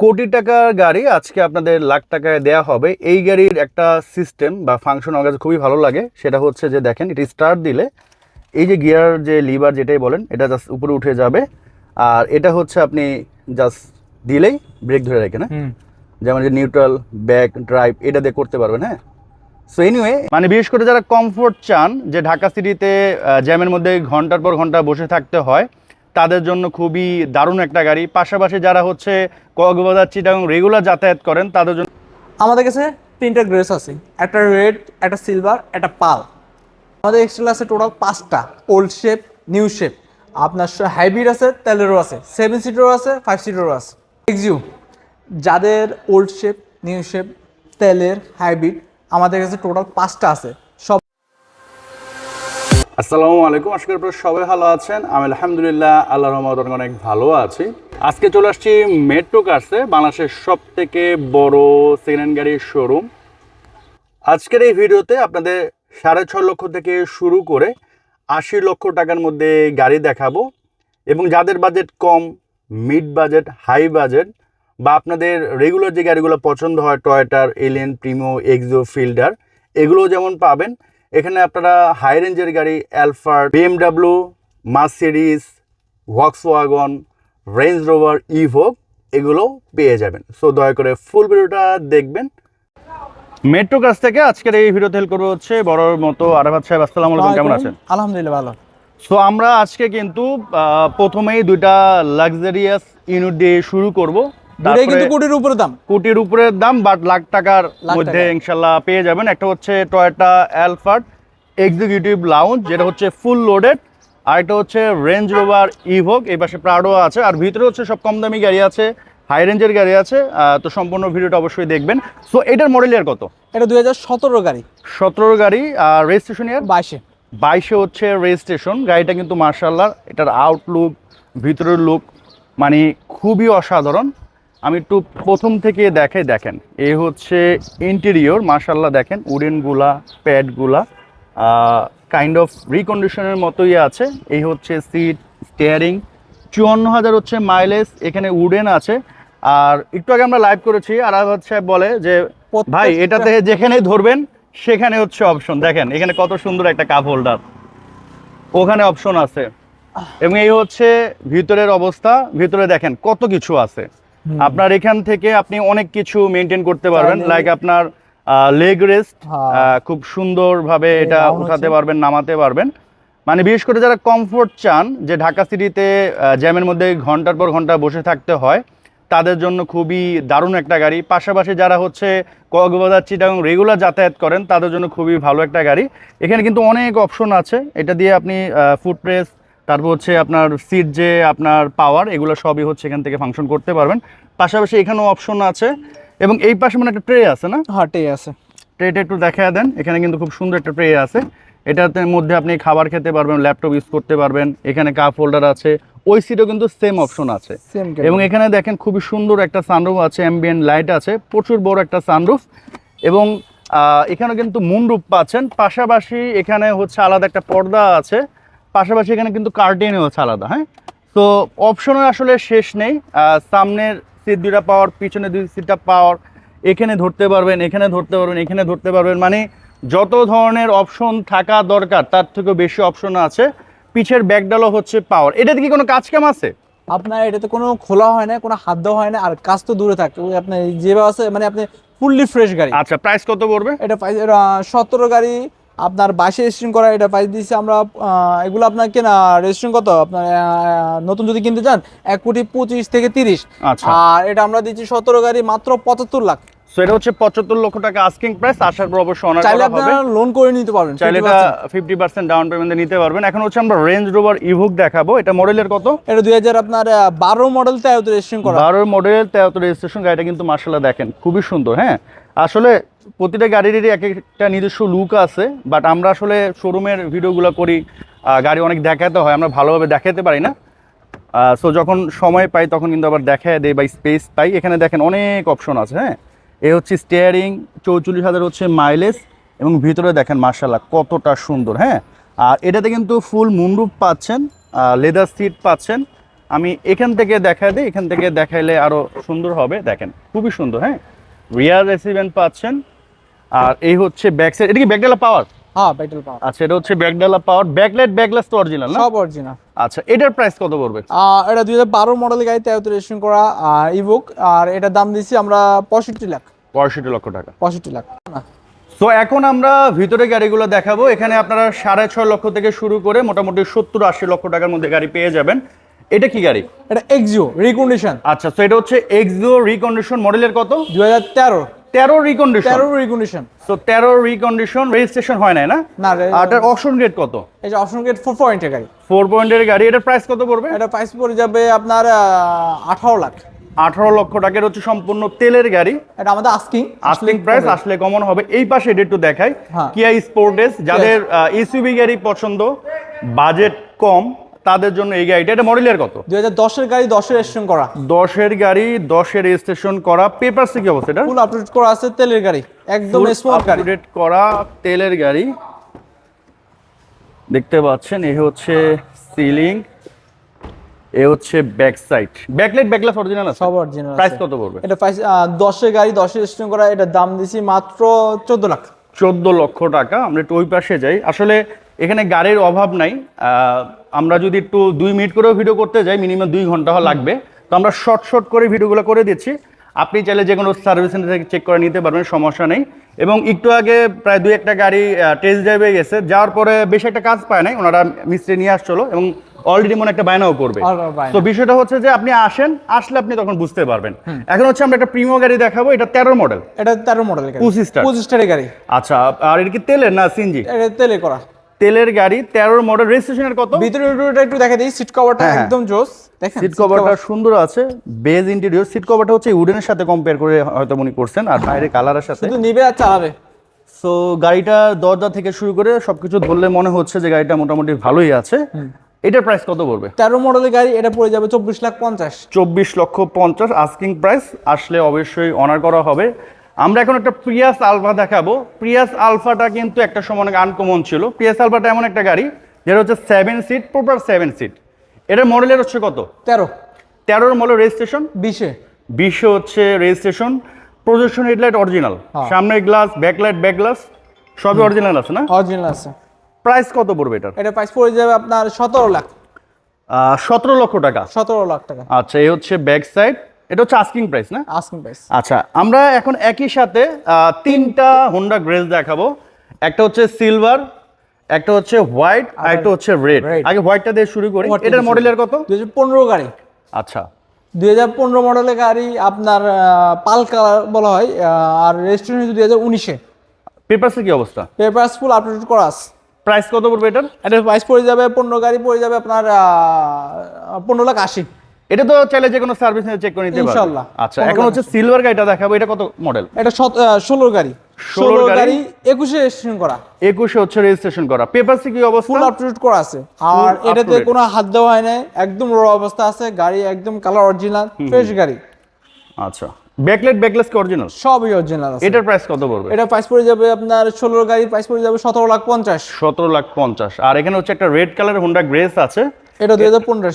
কোটি টাকার গাড়ি আজকে আপনাদের লাখ টাকায় দেয়া হবে। এই গাড়ির একটা সিস্টেম বা ফাংশন আমার কাছে খুবই ভালো লাগে। সেটা হচ্ছে যে দেখেন এটা স্টার্ট দিলে এই যে গিয়ার যে লিভার যেটাই বলেন এটা জাস্ট উপরে উঠে যাবে। আর এটা হচ্ছে আপনি জাস্ট দিলেই ব্রেক ধরে রাখেন হ্যাঁ? যেমন যে নিউট্রাল ব্যাক ড্রাইভ এটা দিয়ে করতে পারবেন হ্যাঁ? সো এনিওয়ে মানে বিশেষ করে যারা কমফোর্ট চান যে ঢাকা সিটিতে জ্যামের মধ্যে ঘণ্টার পর ঘণ্টা বসে থাকতে হয় তাদের জন্য খুবই দারুণ একটা গাড়ি। পাশাপাশি যারা হচ্ছে কক্সবাজার, চিটাগাং রেগুলার যাতায়াত করেন, তাদের জন্য আমাদের কাছে তিনটা গ্রেস আছে। একটা রেড একটা সিলভার একটা পাল। আমাদের এক্সট্রা আছে টোটাল পাঁচটা। ওল্ড শেপ নিউ শেপ আপনার হাইব্রিড আছে, তেলেরও আছে। সেভেন সিটারও আছে ফাইভ সিটারও আছে। এক্সিউ যাদের ওল্ড শেপ নিউ শেপ তেলের হাইব্রিড আমাদের কাছে টোটাল পাঁচটা আছে। আসসালামু আলাইকুম। আশা করি আপনারা সবাই ভালো আছেন। আমি আলহামদুলিল্লাহ আল্লাহ রহমত অনেক অনেক ভালো আছি। আজকে চলে আসছি মেট্রো কার্সে, বাংলাদেশের সব থেকে বড় সেকেন্ড হ্যান্ড গাড়ির শোরুম আজকের এই ভিডিওতে আপনাদের সাড়ে ছ লক্ষ থেকে শুরু করে আশি লক্ষ টাকার মধ্যে গাড়ি দেখাবো। এবং যাদের বাজেট কম মিড বাজেট হাই বাজেট বা আপনাদের রেগুলার যে গাড়িগুলো পছন্দ হয় টয়টার এলিয়েন প্রিমো এক্সো ফিল্ডার এগুলো যেমন পাবেন এখানে আপনারা হাই রেঞ্জের গাড়ি Alphard BMW Mercedes Volkswagen Range Rover Evoque এগুলো পেয়ে যাবেন। সো দয়া করে ফুল ভিডিওটা দেখবেন। মেট্রো কাছ থেকে আজকের এই ভিডিওতে হেল্প করব হচ্ছে বড়র মতো আরাফাত সাহেব। আসসালামু আলাইকুম কেমন আছেন? আলহামদুলিল্লাহ ভালো। সো আমরা আজকে কিন্তু প্রথমেই দুইটা লাক্সারিয়াস ইউনিট দিয়ে শুরু করব। দুটাই কিন্তু কোটির উপরে দাম। কোটির উপরের দাম বাট লাখ টাকার মধ্যে ইনশাল্লাহ পেয়ে যাবেন। একটা হচ্ছে টয়োটা অ্যালফার্ড এক্সিকিউটিভ লাউঞ্জ যেটা হচ্ছে ফুল লোডেড আর একটা হচ্ছে রেঞ্জ রোভার ইভোক এই পাশে প্রাডো আছে। আর ভিতরে হচ্ছে সব কম দামি গাড়ি আছে হাই রেঞ্জের গাড়ি আছে। তো সম্পূর্ণ ভিডিওটা অবশ্যই দেখবেন। সো এটার মডেল ইয়ার কত? এটা দুই হাজার সতেরো গাড়ি। সতেরো গাড়ি আর রেজিস্ট্রেশন ইয়ার বাইশে। বাইশে হচ্ছে রেজিস্ট্রেশন গাড়িটা কিন্তু মার্শাল্লাহ এটার আউটলুক ভিতরের লুক মানে খুবই অসাধারণ। আমি একটু প্রথম থেকে দেখে দেখেন। এই হচ্ছে ইন্টেরিয়র মার্শাল্লাহ দেখেন উডেনগুলা প্যাডগুলা কাইন্ড অফ রিকন্ডিশনের মতোই আছে। এই হচ্ছে সিট স্টিয়ারিং চুয়ান্ন হাজার হচ্ছে মাইলেজ এখানে উডেন আছে। আর একটু আগে আমরা লাইভ করেছি আর আরাফাত সাহেব বলে যে ভাই এটাতে যেখানে ধরবেন সেখানে হচ্ছে অপশন দেখেন এখানে কত সুন্দর একটা কাপ হোল্ডার ওখানে অপশন আছে। এবং এই হচ্ছে ভিতরের অবস্থা। ভিতরে দেখেন কত কিছু আছে। আপনার এখান থেকে আপনি অনেক কিছু মেনটেন করতে পারবেন লাইক আপনার লেগ রেস্ট হ্যাঁ। খুব সুন্দরভাবে এটা উঠাতে পারবেন নামাতে পারবেন। মানে বিশেষ করে যারা কমফোর্ট চান যে ঢাকা সিটিতে জ্যামের মধ্যে ঘণ্টার পর ঘণ্টা বসে থাকতে হয় তাদের জন্য খুবই দারুণ একটা গাড়ি। পাশাপাশি যারা হচ্ছে কক্সবাজার চিটাগাং রেগুলার যাতায়াত করেন তাদের জন্য খুবই ভালো একটা গাড়ি। এখানে কিন্তু অনেক অপশন আছে। এটা দিয়ে আপনি ফুটপ্রেস তারপর হচ্ছে আপনার সিট যে আপনার পাওয়ার এগুলো সবই হচ্ছে এখান থেকে ফাংশন করতে পারবেন। পাশাপাশি এখানেও অপশন আছে। এবং এই পাশে মানে একটা ট্রে আছে না? হাটে আছে। ট্রেটা একটু দেখা দেন। এখানে কিন্তু খুব সুন্দর একটা ট্রে আছে। এটাতে মধ্যে আপনি খাবার খেতে পারবেন ল্যাপটপ ইউজ করতে পারবেন। এখানে কাপ হোল্ডার আছে। ওই সিটও কিন্তু সেম অপশন আছে। এবং এখানে দেখেন খুবই সুন্দর একটা সানরুফ আছে অ্যাম্বিয়েন্ট লাইট আছে। প্রচুর বড় একটা সানরুফ এবং এখানে কিন্তু মুনরুফ পাচ্ছেন। পাশাপাশি এখানে হচ্ছে আলাদা একটা পর্দা আছে। পাশাপাশি এখানে কিন্তু কার্টেনও হচ্ছে আলাদা হ্যাঁ? তো অপশনের আসলে শেষ নেই। সামনের সিট দুইটা পাওয়ার পিছনে দুই সিটটা পাওয়ার এখানে ধরতে পারবেন এখানে ধরতে পারবেন এখানে ধরতে পারবেন। মানে যত ধরনের অপশন থাকা দরকার তার থেকেও বেশি অপশন আছে। পিছের ব্যাকডালও হচ্ছে পাওয়ার এটাতে কি কোনো কাজ কাম আছে? আপনার এটাতে কোনো খোলা হয় না কোনো হাত দেওয়া হয় না আর কাজ তো দূরে থাকে। ওই আপনার যেভাবে আছে মানে আপনি ফুললি ফ্রেশ গাড়ি। আচ্ছা প্রাইস কত পড়বে? এটা সতেরো গাড়ি আপনার বাইশে রেজিস্ট্রেশন করা এটা প্রাইস দিচ্ছি আমরা এগুলো আপনার কেনা রেজিস্ট্রেশন কত? আপনার নতুন যদি কিনতে চান এক কোটি পঁচিশ থেকে তিরিশ। আচ্ছা। আর এটা আমরা দিচ্ছি সতেরো গাড়ি মাত্র পঁচাত্তর লাখ। সো এটা হচ্ছে পঁচাত্তর লক্ষ টাকা আস্কিং প্রাইস আসার পর অবশ্যই অনার চাইলে আপনারা লোন করে নিতে পারবেন চাইলে এটা ফিফটি পার্সেন্ট ডাউন পেমেন্টে নিতে পারবেন। এখন হচ্ছে আমরা রেঞ্জ রোভার ইভুক দেখাবো। এটা মডেলের কত? এটা দুই হাজার আপনার বারো মডেল তাই রেজিস্ট্রেশন করা। বারোর মডেলের তেরোতে রেজিস্ট্রেশন গাড়িটা কিন্তু মার্শাল্লাহ দেখেন খুবই সুন্দর হ্যাঁ। আসলে প্রতিটা গাড়িরই এক একটা নিজস্ব লুক আছে বাট আমরা আসলে শোরুমের ভিডিওগুলো করি গাড়ি অনেক দেখাতে হয়, আমরা ভালোভাবে দেখাতে পারি না। সো যখন সময় পাই তখন কিন্তু আবার দেখায় দেয় বা স্পেস পাই। এখানে দেখেন অনেক অপশন আছে হ্যাঁ? এ হচ্ছে স্টিয়ারিং চৌচল্লিশ হাজার হচ্ছে মাইলেজ এবং ভিতরে দেখেন মার্শাল্লাহ কতটা সুন্দর হ্যাঁ? আর এটাতে কিন্তু ফুল মুন্ডুপ পাচ্ছেন লেদার সিট পাচ্ছেন। আমি এখান থেকে দেখা দিই, এখান থেকে দেখাইলে আরও সুন্দর হবে। দেখেন, খুবই সুন্দর হ্যাঁ? রিয়ার রেসিভেন্ট পাচ্ছেন। আর এই হচ্ছে ব্যাক সাইড এটা কি ব্যাকডালা পাওয়ার হ্যাঁ ব্যাটেল পাওয়ার আচ্ছা এটা হচ্ছে ব্যাকডালা পাওয়ার ব্যাকলাইট ব্যাকলেস তো অরিজিনাল না? সব অরিজিনাল আচ্ছা এটার প্রাইস কত পড়বে? এটা দুই হাজার বারো মডেলের গাড়ি তেরোতে রেজিস্ট্রেশন করা ইবুক আর এটার দাম দিচ্ছি আমরা পঁয়ষট্টি লাখ। পঁয়ষট্টি লক্ষ টাকা। পঁয়ষট্টি লাখ। না তো এখন আমরা ভিতরে গাড়িগুলো দেখাবো। এখানে আপনারা সাড়ে ছয় লক্ষ থেকে শুরু করে মোটামুটি সত্তর আশি লক্ষ টাকার মধ্যে গাড়ি পেয়ে যাবেন। এটা কি গাড়ি? এটা এক্সিও রিকন্ডিশন আচ্ছা তো এটা হচ্ছে এক্সো রিকন্ডিশন মডেলের কত? দুই হাজার তেরো। তেরো রিকন্ডিশন তেরো রিকন্ডিশন তো তেরো রিকন্ডিশন রেজিস্ট্রেশন হয় নাই না? না আর এটার অপশন রেট কত? এই যে অপশন গেট ফোর পয়েন্টের গাড়ি। ফোর পয়েন্টের গাড়ি এটার প্রাইস কত পড়বে? এটা প্রাইস পড়ে যাবে আপনার আঠারো লাখ। আঠারো লক্ষ টাকার হচ্ছে সম্পূর্ণ তেলের গাড়ি। এটা আমাদের আস্কিং আসলিং প্রাইস আসলে কমন হবে। এই পাশে এটা একটু দেখাই। হ্যাঁ। কিয়া স্পোর্টেস যাদের ইসিবি গাড়ি পছন্দ বাজেট কম তাদের জন্য এই গাড়িটা এটা মডেলের কত? দুই হাজার দশের গাড়ি দশের রেজিস্ট্রেশন করা। দশের গাড়ি দশের রেজিস্ট্রেশন করা পেপার কি অবস্থা এটা ফুল আপডেট করা আছে তেলের গাড়ি। একদম স্মুথ গাড়ি। upgrade করা তেলের গাড়ি। দেখতে পাচ্ছেন এই হচ্ছে সিলিং এ হচ্ছে ব্যাক সাইড ব্যাকলাইট ব্যাকলাস অরিজিনাল আছে? সব অরিজিনাল প্রাইস কত পড়বে? এটা প্রাইস দশের গাড়ি দশের রেজিস্ট্রেশন করা এটা দাম দিছি মাত্র চোদ্দ লাখ। চোদ্দ লক্ষ টাকা আমরা একটু ওই পাশে যাই। আসলে এখানে গাড়ির অভাব নাই আহ, আমরা যদি একটু দুই মিনিট করেও ভিডিও করতে যাই মিনিমাম দুই ঘণ্টা লাগবে। তো আমরা শর্ট শর্ট করে ভিডিওগুলো করে দিচ্ছি। আপনি চাইলে যে কোনো সার্ভিস সেন্টার থেকে চেক করে নিতে পারবেন সমস্যা নেই। এবং একটু আগে প্রায় দুই একটা গাড়ি টেস্ট ড্রাইভে গেছে। যাওয়ার পরে বেশি একটা কাজ পায় নাই ওনারা মিস্ত্রি নিয়ে আসছিল এবং অলরেডি মনে একটা বায়নাও করবে। তো বিষয়টা হচ্ছে যে আপনি আসেন আসলে আপনি তখন বুঝতে পারবেন। এখন হচ্ছে আমরা একটা প্রিমিয়াম গাড়ি দেখাবো এটা তেরো মডেল এটা তেরো মডেল পঁচিশ স্টার। পঁচিশ স্টারের গাড়ি। আচ্ছা আর এটা কি তেলের না সিনজি এটা তেলে করা। তেলের গাড়ি তেরোর মডেল রেজিস্ট্রেশনের কত? ভিতরে একটু দেখা দিই সিট কভারটা হ্যাঁ, হ্যাঁ। একদম জোস দেখেন সিট কভারটা সুন্দর আছে বেজ ইন্টেরিয়র সিট কভারটা হচ্ছে উডেনের সাথে কম্পেয়ার করে হয়তো মনে করছেন আর বাইরে কালারের সাথে। শুধু নিবে আর চালাবে। সো গাড়িটা দরজা থেকে শুরু করে সবকিছু ধরলে মনে হচ্ছে যে গাড়িটা মোটামুটি ভালোই আছে। এটার প্রাইস কত পড়বে? তেরো মডেলের গাড়ি এটা পড়ে যাবে চব্বিশ লাখ পঞ্চাশ। চব্বিশ লক্ষ পঞ্চাশ আস্কিং প্রাইস আসলে অবশ্যই অনার করা হবে। আমরা এখন একটা প্রিয়াস আলফা দেখাবো। প্রিয়াস আলফাটা কিন্তু একটা সময় অনেক আনকমন ছিল। প্রিয়াস আলফাটা এমন একটা গাড়ি যেটা হচ্ছে seven seat proper seven seat এটার মডেলের হচ্ছে কত? তেরো। তেরোর মডেল রেজিস্ট্রেশন বিশে। বিশে হচ্ছে রেজিস্ট্রেশন প্রজেকশন হেডলাইট অরিজিনাল। সামনের গ্লাস ব্যাকলাইট ব্যাক গ্লাস সবই অরিজিনাল আছে না? অরিজিনাল আছে। প্রাইস কত পড়বে এটার? এটা প্রাইস পড়ে যাবে আপনার সতেরো লাখ। সতেরো লক্ষ টাকা। সতেরো লাখ টাকা। আচ্ছা এই হচ্ছে ব্যাক সাইড এটা হচ্ছে আস্কিং প্রাইস না? আস্কিং প্রাইস আচ্ছা আমরা এখন একই সাথে তিনটা হোন্ডা গ্রেস দেখাবো। একটা হচ্ছে সিলভার একটা হচ্ছে হোয়াইট আর একটা হচ্ছে রেড। আগে হোয়াইটটা দিয়ে শুরু করি। এটার মডেলের কত? দুই পনেরো গাড়ি। আচ্ছা। দুই হাজার পনেরো মডেলের গাড়ি আপনার পাল কালার বলা হয় আর রেজিস্ট্রেশন দুই হাজার উনিশে। পেপারসের কি অবস্থা? পেপারস ফুল আপডেট করা আছে। প্রাইস কত পড়বে এটার? এটার প্রাইস পড়ে যাবে পনেরো গাড়ি পড়ে যাবে আপনার পনেরো লাখ আশি। এটা তো চাইলে যে কোনো সার্ভিস নিয়ে চেক করে নিতে পারবে। ইনশাল্লাহ। আচ্ছা এখন হচ্ছে সিলভার গাড়িটা দেখাবো এটা কত মডেল এটা ষোলো গাড়ি। 16 ষোলো গাড়ি। গাড়ি একুশে রেজিস্ট্রেশন করা। একুশে হচ্ছে রেজিস্ট্রেশন করা। পেপারসে কি অবস্থা? ফুল আপডেট করা আছে। আর এটাতে। কোনো হাত দেওয়া হয় নাই একদম র অবস্থা আছে গাড়ি একদম কালার অরিজিনাল ফ্রেশ গাড়ি। আচ্ছা ব্যাকলাইট ব্যাকলেস কি অরিজিনাল সবই অরিজিনাল আছে। এটার প্রাইস কত পড়বে? এটা প্রাইস পড়ে যাবে আপনার ষোলো গাড়ি প্রাইস পড়ে যাবে সতেরো লাখ পঞ্চাশ। সতেরো লাখ পঞ্চাশ। আর এখানে হচ্ছে একটা রেড কালার হোন্ডা গ্রেস আছে। এটা দুই হাজার পনেরো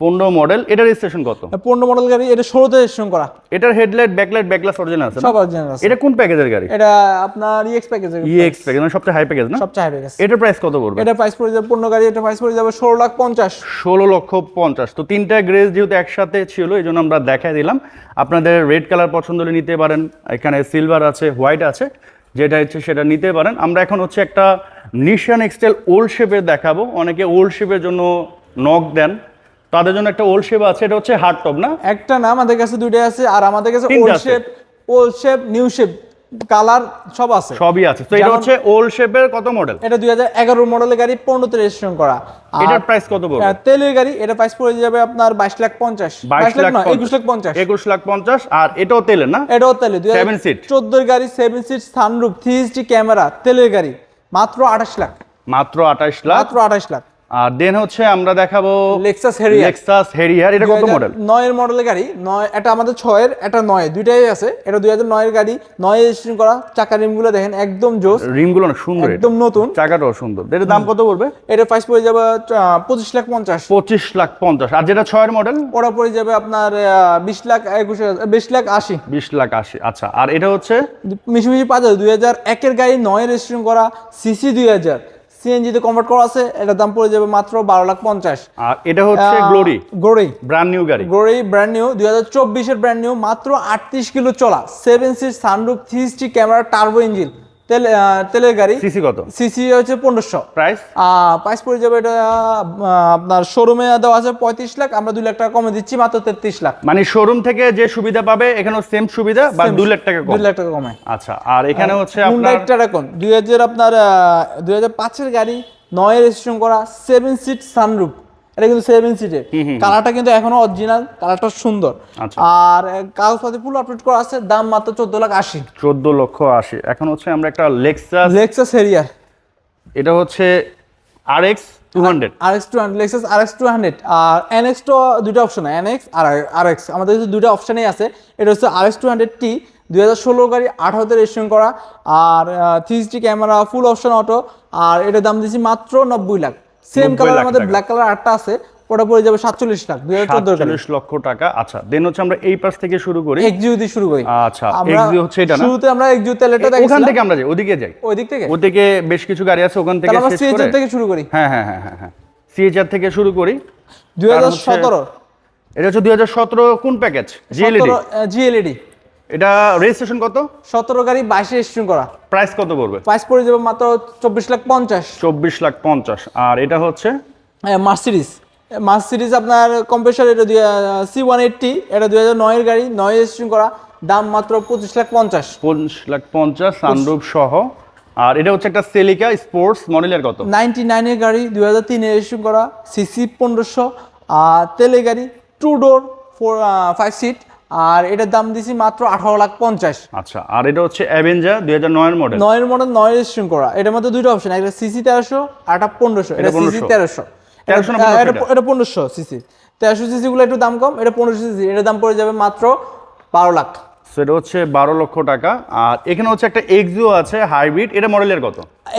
পনেরো মডেল এটা রেজিস্ট্রেশন কত? পনেরো মডেল গাড়ি এটা ষোলোতে রেজিস্ট্রেশন করা। এটার হেডলাইট ব্যাকলাইট ব্যাকলাস অরিজিনাল আছে না? সব অরিজিনাল আছে। এটা কোন প্যাকেজের গাড়ি? এটা আপনার ইএক্স প্যাকেজের ইএক্স প্যাকেজ মানে সবচেয়ে হাই প্যাকেজ না? সবচেয়ে হাই প্যাকেজ এটার প্রাইস কত পড়বে? এটা প্রাইস পড়ে যাবে পনেরো গাড়ি এটা প্রাইস পড়ে যাবে ষোলো লাখ পঞ্চাশ। ষোলো লক্ষ পঞ্চাশ। তো তিনটা গ্রেস যেহেতু একসাথে ছিল এই জন্য আমরা দেখাই দিলাম। আপনাদের রেড কালার পছন্দ হলে নিতে পারেন। এখানে সিলভার আছে হোয়াইট আছে যেটা হচ্ছে সেটা নিতে পারেন। আমরা এখন হচ্ছে একটা নিশান এক্সটেল ওল্ড শেপের দেখাবো। অনেকে ওল্ড শেপের জন্য নক দেন। তাদের জন্য একটা ওল্ড শেপ আছে এটা হচ্ছে হার্ড টপ না? একটা না আমাদের কাছে দুইটাই আছে আর আমাদের কাছে old shape old shape new shape colour সব আছে। সবই আছে। তো এটা হচ্ছে ওল্ড শেপের কত মডেল এটা দুই হাজার এগারো মডেলের গাড়ি পনেরোতে রেজিস্ট্রেশন করা। এটার প্রাইস কত পড়বে? তেলের গাড়ি এটা প্রাইস পড়ে যাবে আপনার বাইশ লাখ পঞ্চাশ। বাইশ লাখ নয় একুশ লাখ পঞ্চাশ। একুশ লাখ পঞ্চাশ আর এটাও তেলের না? এটাও তেলে দুই Seven seat। চোদ্দোর গাড়ি seven seat sunroof three HD camera তেলের গাড়ি মাত্র আঠাশ লাখ। মাত্র আঠাশ লাখ। মাত্র আঠাশ লাখ। আর দেন হচ্ছে আমরা দেখাবো লেক্সাস হেরিয়ার লেক্সাস হেরিয়ার এটা কত মডেল নয়ের মডেলের গাড়ি নয় এটা আমাদের ছয়ের এটা নয় দুইটাই আছে। এটা দুই হাজার নয়ের গাড়ি নয় রেজিস্ট্রেশন করা চাকা রিমগুলো দেখেন একদম জোস। রিমগুলো অনেক সুন্দর একদম নতুন। চাকাটাও সুন্দর। এটার দাম কত পড়বে? এটা প্রাইস পড়ে যাবে পঁচিশ লাখ পঞ্চাশ। পঁচিশ লাখ পঞ্চাশ। আর যেটা ছয়ের মডেল ওরা পড়ে যাবে আপনার বিশ লাখ একুশ বিশ লাখ আশি। বিশ লাখ আশি আচ্ছা। আর এটা হচ্ছে? মিশিমিশি দুই হাজার একের গাড়ি নয় রেজিস্ট্রেশন করা সিসি দুই হাজার। সিএনজিতে কনভার্ট করা আছে এটার দাম পড়ে যাবে মাত্র বারো লাখ পঞ্চাশ। আর এটা হচ্ছে গ্লোরি গ্লোরি ব্র্যান্ড নিউ গাড়ি। গ্লোরি ব্র্যান্ড নিউ দুই হাজার চব্বিশের ব্র্যান্ড নিউ মাত্র আটত্রিশ কিলো চলা seven seat sunroof three T camera turbo engine তেল তেলের গাড়ি। সিসি কত? সিসি হচ্ছে পনেরোশো। প্রাইস? প্রাইস পড়ে যাবে এটা আপনার শোরুমে দেওয়া আছে পঁয়ত্রিশ লাখ আমরা দুই লাখ টাকা কমে দিচ্ছি মাত্র তেত্রিশ লাখ। মানে শোরুম থেকে যে সুবিধা পাবে এখানেও সেম সুবিধা বা দুই লাখ টাকা কম? দুই লাখ টাকা কমে। আচ্ছা আর এখানে হচ্ছে আপনার টেরাকন দুই হাজার আপনার দুই হাজার পাঁচের গাড়ি নয় রেজিস্ট্রেশন করা সেভেন সিট সানরুফ এটা কিন্তু সেভেন সিটের কালারটা কিন্তু এখনও অরিজিনাল কালারটা সুন্দর। আচ্ছা। আর আহ, কাগজপাতি ফুল আপডেট করা আছে দাম মাত্র চোদ্দ লাখ আশি। চোদ্দ লক্ষ আশি। এখন হচ্ছে আমরা একটা লেক্সাস লেক্সাস হেরিয়ার এটা হচ্ছে R X two hundred R X two hundred Lexus R X two hundred আর এন এক্স তো দুটো অপশন এন এক্স আর আর এক্স আমাদের কাছে দুটো অপশানেই আছে এটা হচ্ছে R X two hundred T দুই হাজার ষোলো গাড়ি আঠারোতে রেজিস্ট্রেশন করা। আর three camera full option auto আর এটার দাম দিয়েছি মাত্র নব্বই লাখ। সেম কালার আমাদের ব্ল্যাক কালার আটটা আছে ওটা পড়ে যাবে সাতচল্লিশ লাখ দুই হাজার লক্ষ টাকা। আচ্ছা দেন হচ্ছে আমরা এই পাশ থেকে শুরু করি। এক্সিউ দিয়ে শুরু করি। আচ্ছা হচ্ছে এটা শুরুতে আমরা এক্সিউ তেলেটা ওখান থেকে আমরা যাই ওদিকে যাই। ওই দিক থেকে? ওদিকে বেশ কিছু গাড়ি আছে ওখান থেকে আমরা সিএচআর থেকে শুরু করি। হ্যাঁ হ্যাঁ হ্যাঁ হ্যাঁ হ্যাঁ। সিএচআর থেকে শুরু করি। দুই হাজার সতেরো। এটা হচ্ছে দুই হাজার সতেরো কোন প্যাকেজ জিএলইডি জিএলইডি এটা রেজিস্ট্রেশন কত? সতেরো গাড়ি বাইশে রেজিস্ট্রেশন করা। প্রাইস কত পড়বে? প্রাইস পড়ে যাবে মাত্র চব্বিশ লাখ পঞ্চাশ। চব্বিশ লাখ পঞ্চাশ। আর এটা হচ্ছে? মার্সিডিস মার্সিডিস আপনার কম্প্রেসার এটা দুই সি ওয়ান এইটটি এটা দুই হাজার নয়ের গাড়ি নয় রেজিস্ট্রেশন করা দাম মাত্র পঁচিশ লাখ পঞ্চাশ। পঁচিশ লাখ পঞ্চাশ সানরুফ সহ। আর এটা হচ্ছে একটা সেলিকা স্পোর্টস মডেলের কত? নাইনটি নাইনের গাড়ি দুই হাজার তিনে রেজিস্ট্রেশন করা সিসি পনেরোশো আর তেলে গাড়ি two door four five seat আর এটার দাম দিছি মাত্র আঠারো লাখ পঞ্চাশ। আচ্ছা আর এটা হচ্ছে অ্যাভেঞ্জার দুই হাজার নয়ের মডেল নয়ের মডেল নয় রেজিস্ট্রেশন করা এটার মধ্যে দুটো অপশন একটা সিসি তেরোশো আর একটা পনেরোশো। এটা সিসি 1500 তেরোশো। 1300 না 1500 এটা? পনেরোশো সিসি তেরোশো সিসি গুলো একটু দাম কম এটা পনেরোশো সিসি এটার দাম পড়ে যাবে মাত্র বারো লাখ। সেটা হচ্ছে বারো লক্ষ টাকা। আর এখানে হচ্ছে একটা এক্সিও আছে হাইব্রিড এটা মডেলের কত?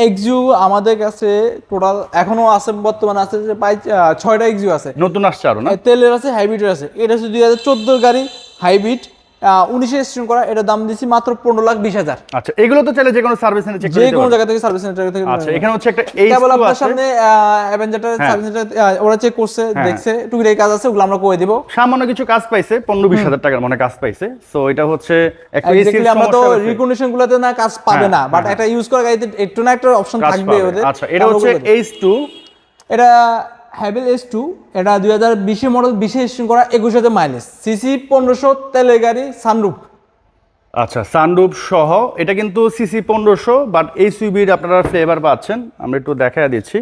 এক্সিউ আমাদের কাছে টোটাল এখনও আছে বর্তমানে আছে যে প্রায় ছয়টা এক্সিউ আছে। নতুন আসছে আরও না? তেলের আছে হাইব্রিডের আছে। এটা হচ্ছে দুই হাজার চোদ্দোর গাড়ি হাইব্রিড উনিশে রেজিস্ট্রেশন করা এটার দাম দিচ্ছি মাত্র পনেরো লাখ বিশ হাজার। আচ্ছা এগুলো তো চাইলে যে কোনো সার্ভিস সেন্টার যে কোনো জায়গা থেকে সার্ভিস সেন্টার থেকে আচ্ছা এখানে হচ্ছে একটা এইচ কেবল আপনার সামনে অ্যাভেঞ্জারটার হ্যাঁ। সার্ভিস সেন্টার ওরা চেক করছে দেখছে টুকিটাকি কাজ আছে ওগুলো আমরা করে দিব। সামান্য কিছু কাজ পাইছে পনেরো বিশ হাজার টাকার মনে কাজ পাইছে। সো এটা হচ্ছে একটা এসির আমরা তো রিকন্ডিশন গুলোতে না কাজ পাবে হ্যাঁ, না বাট হ্যাঁ। একটা ইউজ করা গাড়িতে একটু না একটা অপশন থাকবে ওদের। আচ্ছা এটা হচ্ছে এইচ টু এটা হ্যাভেল এস টু এটা দুই হাজার বিশে মডেল বিশে রেজিস্ট্রেশন করা একুশ হাজার মাইলেজ সিসি পনেরোশো, তেলের গাড়ি সানরুফ আচ্ছা সানরুফ সহ, এটা কিন্তু সিসি পনেরোশো বাট এই সুইবির আপনারা ফ্লেভার পাচ্ছেন। আমরা একটু দেখা দিচ্ছি।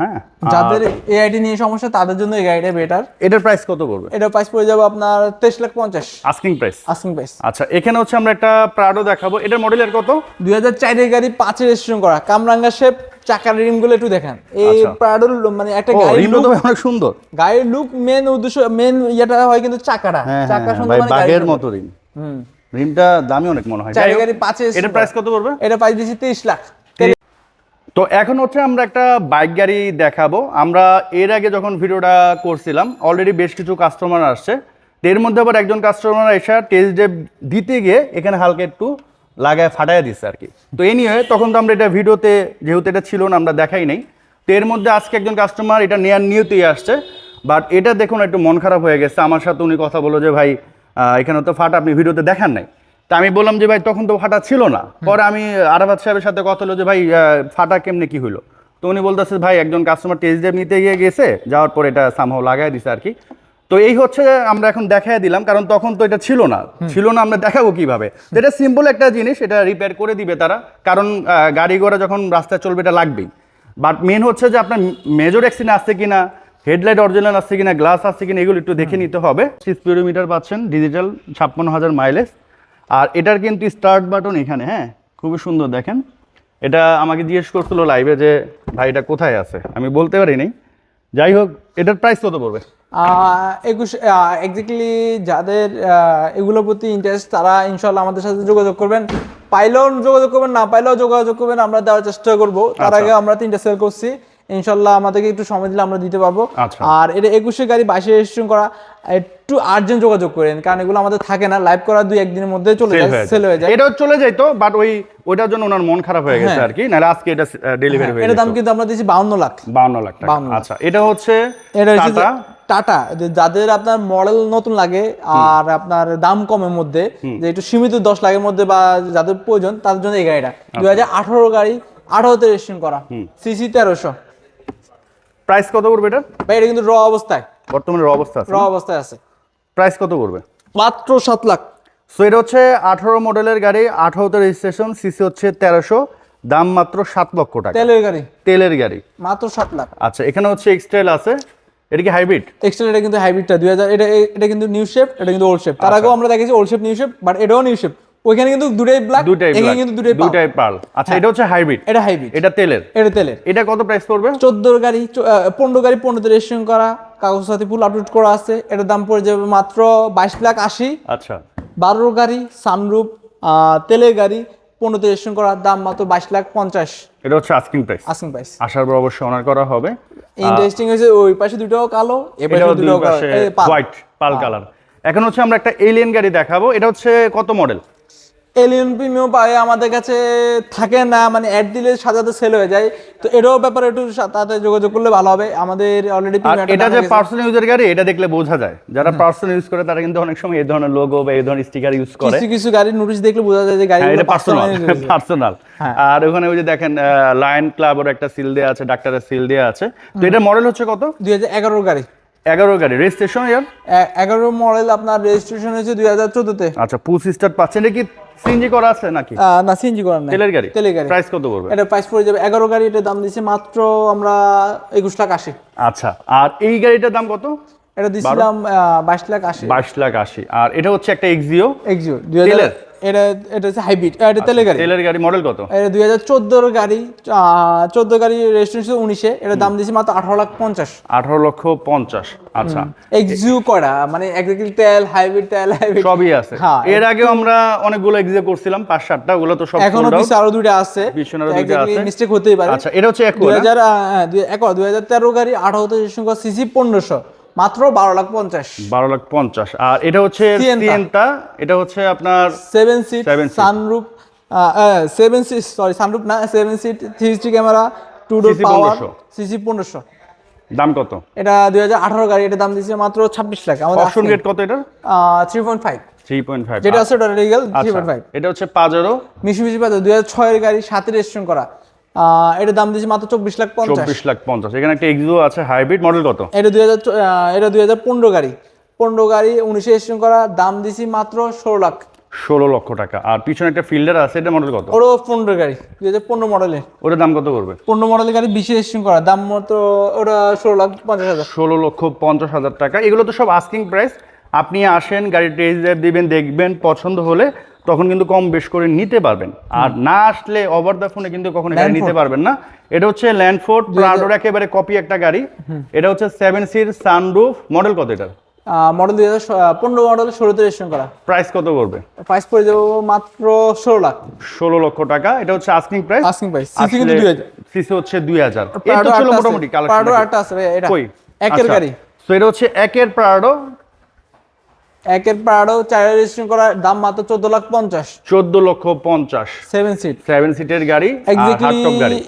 হ্যাঁ? যাদের এআইডি নিয়ে সমস্যা তাদের জন্য এই গাড়িটা বেটার এটার প্রাইস কত পড়বে? এটা প্রাইস পড়ে যাবে আপনার তেইশ লাখ পঞ্চাশ। আস্কিং প্রাইস আস্কিং প্রাইস আচ্ছা এখানে হচ্ছে আমরা একটা প্রাডো দেখাবো। এটার মডেলের কত? দুই হাজার চারের গাড়ি পাঁচে রেজিস্ট্রেশন করা। কামরাঙ্গা শেপ চাকার রিমগুলো একটু দেখেন। এই আচ্ছা। প্রাডোর মানে একটা গাড়ির ভাই অনেক সুন্দর। গাড়ির লুক মেন উদ্দেশ্য মেন ইয়েটা হয় কিন্তু চাকাটা। হ্যাঁ চাকা হ্যাঁ। সুন্দর মানে বাঘের মতো। রিম। হুম। রিমটা দামি অনেক মনে হয়। চারের গাড়ি পাঁচে এটার প্রাইস কত পড়বে? এটা প্রাইস দিয়েছি তেইশ লাখ। তো এখন হচ্ছে আমরা একটা বাইক গাড়ি দেখাবো। আমরা এর আগে যখন ভিডিওটা করছিলাম অলরেডি বেশ কিছু কাস্টমার আসছে। তো এর মধ্যে আবার একজন কাস্টমার এসে টেস্ট ড্রাইভ দিতে গিয়ে এখানে হালকা একটু লাগায়, ফাটায় দিচ্ছে আর কি। তো এই নিয়ে তখন তো আমরা এটা ভিডিওতে, যেহেতু এটা ছিল না, আমরা দেখাই নাই। তো এর মধ্যে আজকে একজন কাস্টমার এটা নেয়ার নিয়তেই আসছে। বাট এটা দেখুন, একটু মন খারাপ হয়ে গেছে। আমার সাথে উনি কথা বলো যে, ভাই এখানে তো ফাটা, আপনি ভিডিওতে দেখান নাই। তা আমি বললাম যে ভাই তখন তো ফাটা ছিল না। পরে আমি আরাফাত সাহেবের সাথে কথা হলো যে ভাই ফাটা কেমনে কি হলো তো উনি বলতেছে ভাই একজন কাস্টমার টেস্ট ড্রাইভ নিতে গিয়ে গেছে যাওয়ার পর এটা সামহাও লাগাই দিছে আর কি তো এই হচ্ছে আমরা এখন দেখাই দিলাম কারণ তখন তো এটা ছিল না। ছিল না আমরা দেখাবো কীভাবে? এটা সিম্পল একটা জিনিস এটা রিপেয়ার করে দিবে তারা কারণ গাড়ি ঘোড়া যখন রাস্তায় চলবে এটা লাগবেই। বাট মেন হচ্ছে যে আপনার মেজর অ্যাক্সিডেন্ট আসছে কিনা হেডলাইট অরিজিনাল আসছে কিনা গ্লাস আসছে কিনা এগুলো একটু দেখে নিতে হবে। স্পিডোমিটার পাচ্ছেন ডিজিটাল ছাপ্পান্ন হাজার মাইলেজ আর এটার কিন্তু স্টার্ট বাটন এখানে হ্যাঁ? খুবই সুন্দর দেখেন। এটা আমাকে জিজ্ঞেস করছিল লাইভে যে ভাই এটা কোথায় আছে? আমি বলতে পারি নাই। যাই হোক এটার প্রাইস কত পড়বে? একুশ এক্স্যাক্টলি যাদের এগুলোর প্রতি ইন্টারেস্ট তারা ইনশাল্লাহ আমাদের সাথে যোগাযোগ করবেন। পাইলেও যোগাযোগ করবেন না পাইলেও যোগাযোগ করবেন আমরা দেওয়ার চেষ্টা করব। তার আগে আমরা তিনটা সেল করছি। ইনশাল্লাহ আমাদেরকে একটু সময় দিলে আমরা দিতে পারব। আচ্ছা। আর এটা একুশে গাড়ি বাইশে রেজিস্ট্রেশন করা একটু আর্জেন্ট যোগাযোগ করেন কারণ এগুলো আমাদের থাকে না লাইভ করা দুই একদিনের মধ্যে চলে যায় সেল হয়ে যায়। এটাও চলে যাইতো বাট ওই ওইটার জন্য ওনার মন খারাপ হয়ে গেছে আর কি নাহলে আজকে এটা ডেলিভারি হয়ে এটার দাম কিন্তু আমরা দিয়েছি বাউন্ন লাখ। 52 লাখ টাকা। আচ্ছা এটা হচ্ছে এটা হচ্ছে টাটা যাদের আপনার মডেল নতুন লাগে আর আপনার দাম কমের মধ্যে যে একটু সীমিত দশ লাখের মধ্যে বা যাদের প্রয়োজন তাদের জন্য এই গাড়িটা। দুই হাজার আঠারো গাড়ি আঠারোতে রেজিস্ট্রেশন করা সিসি তেরোশো। প্রাইস কত পড়বে এটা? ভাই এটা কিন্তু র অবস্থায়। বর্তমানে র অবস্থা আছে র অবস্থায় আছে। প্রাইস কত পড়বে? মাত্র সাত লাখ। সো এটা হচ্ছে আঠারো মডেলের গাড়ি আঠারোতে রেজিস্ট্রেশন সিসি হচ্ছে তেরোশো দাম মাত্র সাত লক্ষ টাকা। তেলের গাড়ি? তেলের গাড়ি। মাত্র সাত লাখ। আচ্ছা এখানে হচ্ছে এক্সট্রাইল আছে এটা কি হাইব্রিড এক্সট্রা এটা কিন্তু হাইব্রিডটা দুই হাজার এটা এটা কিন্তু নিউ শেপ এটা কিন্তু ওল্ড শেপ তার আগেও আমরা দেখেছি old shape new shape but এটাও নিউ শেপ ওইখানে কিন্তু দুটাই ব্ল্যাক দুটাই এখানে কিন্তু দুটাই পাল দুটাই পার্ল আচ্ছা এটা হচ্ছে হাইব্রিড এটা হাইব্রিড এটা তেলের। এটা তেলের। এটা কত প্রাইস পড়বে? চোদ্দোর গাড়ি পনেরো গাড়ি পনেরোতে রেজিস্ট্রেশন করা কাগজপাতি ফুল আপলোড করা আছে। এটার দাম পড়ে যাবে মাত্র বাইশ লাখ আশি। আচ্ছা। বারোর গাড়ি সানরুপ তেলের গাড়ি পনেরোতে রেজিস্ট্রেশন করার দাম মাত্র বাইশ লাখ পঞ্চাশ। এটা হচ্ছে আস্কিং প্রাইস আসিং প্রাইস আসার পর অবশ্যই অনার করা হবে। ইন্টারেস্টিং হয়েছে ওই পাশে দুটোও কালো এ পাশে এই পাল। হোয়াইট পাল কালার এখন হচ্ছে আমরা একটা এলিয়েন গাড়ি দেখাবো। এটা হচ্ছে কত মডেল এলিয়ন প্রিমিয়াম পায়ে আমাদের কাছে থাকে না মানে অ্যাড দিলে সাজাতে সেল হয়ে যায়। তো এটাও ব্যাপারে একটু তাতে যোগাযোগ করলে ভালো হবে। আমাদের অলরেডি এটা যে পার্সোনাল ইউজের গাড়ি এটা দেখলে বোঝা যায়। যারা পার্সোনাল ইউজ করে তারা কিন্তু অনেক সময় এই ধরনের লোগো বা এই ধরনের স্টিকার ইউজ করে। কিছু কিছু গাড়ির নোটিশ দেখলে বোঝা যায় যে গাড়ি হ্যাঁ, এটা পার্সোনাল পার্সোনাল হ্যাঁ। আর ওখানে ওই যে দেখেন লায়ন ক্লাবের একটা সিল দেওয়া আছে ডাক্তারের সিল দেওয়া আছে। তো এটা মডেল হচ্ছে কত? দুই হাজার এগারোর গাড়ি। এগারো গাড়ি। রেজিস্ট্রেশন ইয়ার এগারো মডেল আপনার রেজিস্ট্রেশন হয়েছে দুই হাজার চোদ্দতে। আচ্ছা পুশ স্টার্ট পাচ্ছেন এটা কি সিএনজি করা আছে নাকি? না সিএনজি করা নাই। তেলের গাড়ি? তেলের গাড়ি। প্রাইস কত পড়বে? এটা প্রাইস পড়ে যাবে। এগারো গাড়ি এটা দাম দিচ্ছে মাত্র আমরা একুশ লাখ আশি। আচ্ছা আর এই গাড়িটার দাম কত? এটা দিছিলাম বাইশ লাখ আশি। বাইশ লাখ আশি। আর এটা হচ্ছে একটা এক্সিও এক্সিও তেলের? এটা এটা হচ্ছে হাইব্রিড এটা তেলের গাড়ি। তেলের গাড়ি মডেল কত? এটা দুই হাজার চোদ্দোর গাড়ি চোদ্দ গাড়ি রেজিস্ট্রেশন উনিশে এটার দাম দিয়েছি মাত্র আঠারো লাখ পঞ্চাশ। আঠারো লক্ষ পঞ্চাশ আচ্ছা। এক্সিউ করা মানে একজাক্টলি তেল হাইব্রিড তেল হাইব্রিড সবই আছে। হ্যাঁ, এর আগেও আমরা অনেকগুলো এক্সিও করছিলাম পাঁচ সাতটা ওগুলো তো সব এখনও sold আরও দুইটা আছে। পিছনে আরও দুইটা আছে। মিস্টেক হতেই পারে। আচ্ছা এটা হচ্ছে একো দুই? হাজার দুই হাজার তেরো গাড়ি আঠারোতে রেজিস্ট্রেশন করা সিসি পনেরোশো। মাত্র বারো লাখ পঞ্চাশ। বারো লাখ পঞ্চাশ। আর এটা হচ্ছে সিএনটা। এটা হচ্ছে আপনার seven seat sunroof seven seat sorry sunroof না seven seat three camera two door power 1500 CC পনেরোশো। দাম কত? এটা দুই হাজার আঠারো গাড়ি এটা দাম দিচ্ছে মাত্র ছাব্বিশ লাখ। আমাদের অপশন গেট কত এটা three point five three point five যেটা আছে ওটা রিগাল থ্রি পয়েন্ট ফাইভ এটা হচ্ছে পাজারো মিশি মিশি পাতা দুই হাজার ছয়ের গাড়ি সাথে রেজিস্ট্রেশন করা। এটার দাম দিচ্ছে মাত্র চব্বিশ লাখ পঞ্চাশ। চব্বিশ লাখ পঞ্চাশ। এখানে একটা এক্সিও আছে হাইব্রিড মডেল কত? এটা দুই হাজার এটা দুই হাজার পনেরো গাড়ি। পনেরো গাড়ি উনিশে রেজিস্ট্রেশন করা দাম দিছি মাত্র ষোলো লাখ। ষোলো লক্ষ টাকা। আর পিছনে একটা ফিল্ডার আছে এটা মডেল কত? ওরও পনেরো গাড়ি দুই হাজার পনেরো মডেলের। ওটার দাম কত করবে? পনেরো মডেলের গাড়ি বিশে রেজিস্ট্রেশন করা দাম মাত্র ওটা ষোলো লাখ পঞ্চাশ হাজার। ষোলো লক্ষ পঞ্চাশ হাজার টাকা। এগুলো তো সব আস্কিং প্রাইস আপনি আসেন গাড়ি টেস্ট দিবেন দেখবেন পছন্দ হলে তখন কিন্তু কম বেশ করে নিতে পারবেন। আর না আসলে ওভার দ্য ফোনে কিন্তু কখনো গাড়ি নিতে পারবেন না। এটা হচ্ছে ল্যান্ডফোর্ড প্রাডোর একেবারে কপি একটা গাড়ি। এটা হচ্ছে সেভেন সির সানরুফ মডেল কত এটার? মডেল দুই হাজার পনেরো মডেল ষোলোতে রেজিস্ট্রেশন করা। প্রাইস কত করবে প্রাইস পড়ে যাব মাত্র ষোলো লাখ। ষোলো লক্ষ টাকা। এটা হচ্ছে asking price asking price CC কিন্তু দুই হাজার। সিসি হচ্ছে দুই হাজার। প্রাডো তো ছিল মোটামুটি প্রাডো কালেকশন আরেকটা আছে এটা একের আচ্ছা। গাড়ি। তো এটা হচ্ছে একের প্রাডো একের প্রাডো চার রেজিস্ট্রেশন করা দাম মাত্র চোদ্দ লাখ পঞ্চাশ। চোদ্দ লক্ষ পঞ্চাশ। সেভেন সিট সেভেন সিটের গাড়ি এক্স্যাক্টলি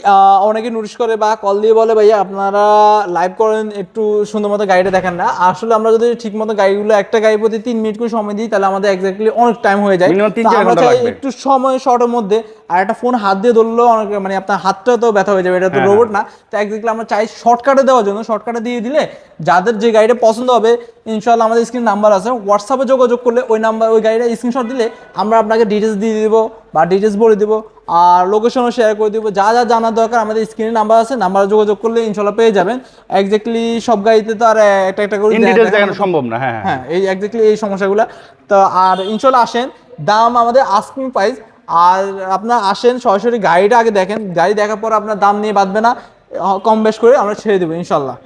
অনেকে নোটিশ করে বা কল দিয়ে বলে ভাইয়া আপনারা লাইভ করেন একটু সুন্দর মতো গাড়িটা দেখেন না। আসলে আমরা যদি ঠিক মতো গাড়িগুলো একটা গাড়ি প্রতি তিন মিনিট করে সময় দিই তাহলে আমাদের এক্স্যাক্টলি অনেক টাইম হয়ে যায়। আমরা চাই একটু সময় শর্টের মধ্যে আর একটা ফোন হাত দিয়ে ধরলেও অনেক মানে আপনার হাতটা তো ব্যথা হয়ে যাবে এটা তো হ্যাঁ, রোবট না। তো এক্স্যাক্টলি আমরা চাই শর্টকাটে দেওয়ার জন্য শর্টকাটে দিয়ে দিলে যাদের যে গাড়িটা পছন্দ হবে ইনশাল্লাহ আমাদের স্ক্রিন নাম্বার আছে। হোয়াটসঅ্যাপে যোগাযোগ করলে ওই নাম্বার ওই গাড়িটা স্ক্রিনশট দিলে আমরা আপনাকে ডিটেলস দিয়ে দিব বা ডিটেলস বলে দিব আর লোকেশনও শেয়ার করে দিব। যা যা জানার দরকার আমাদের স্ক্রিনে নাম্বার আছে নাম্বারে যোগাযোগ করলে ইনশাল্লাহ পেয়ে যাবেন। এক্স্যাক্টলি সব গাড়িতে তো আর একটা একটা করে দেখানো সম্ভব না হ্যাঁ হ্যাঁ। হ্যাঁ এই এক্স্যাক্টলি এই সমস্যাগুলো। তো আর ইনশাল্লাহ আসেন। দাম আমাদের আস্কিং প্রাইস আর আপনার আসেন, সরাসরি গাড়িটা আগে দেখেন। গাড়ি দেখার পর আপনার দাম নিয়ে বাঁধবে না। কম বেশ করে আমরা ছেড়ে দেবো, ইনশাল্লাহ।